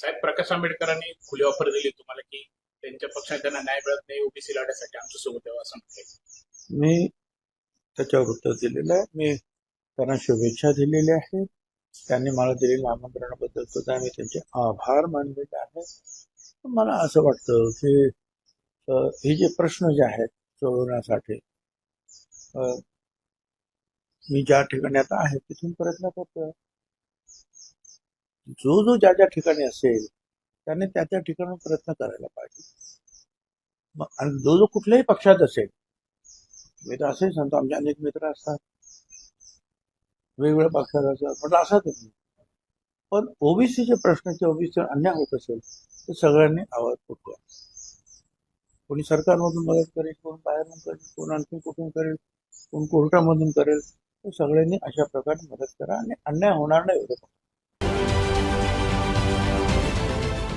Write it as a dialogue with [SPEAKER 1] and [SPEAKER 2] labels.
[SPEAKER 1] साहेब प्रकाश आंबेडकरांनी खुली ऑफर दिली तुम्हाला की त्यांच्या पक्षात त्यांना न्याय मिळत नाही ओबीसी लढ्यासाठी आमच्यासोबत यावं असं म्हटलं
[SPEAKER 2] मी त्याच्यावर उत्तर दिलेलं आहे. मी त्यांना शुभेच्छा दिलेल्या आहेत. त्यांनी मला दिलेल्या आमंत्रणाबद्दल सुद्धा मी त्यांचे आभार मानलेले आहेत. मला असं वाटतं की हे जे प्रश्न जे आहेत सोडवण्यासाठी मी ज्या ठिकाणी आता आहे तिथून प्रयत्न करतोय. जो जो ज्या ज्या ठिकाणी असेल त्याने त्या त्या ठिकाणी प्रयत्न करायला पाहिजे. मग आणि जो जो कुठल्याही पक्षात असेल मी तर असंही सांगतो आमचे अनेक मित्र असतात. वेगवेगळ्या पक्षात असतात म्हटलं असंच आहे. पण ओबीसीचे प्रश्नाचे ओबीसी अन्याय होत असेल तर सगळ्यांनी आवाज उठवा कोणी सरकारमधून मदत करेल कोण बाहेरून करेल कोण आणखी कुठून करेल कोण कोर्टामधून करेल तर सगळ्यांनी अशा प्रकारे मदत करा आणि अन्याय होणार नाही एवढं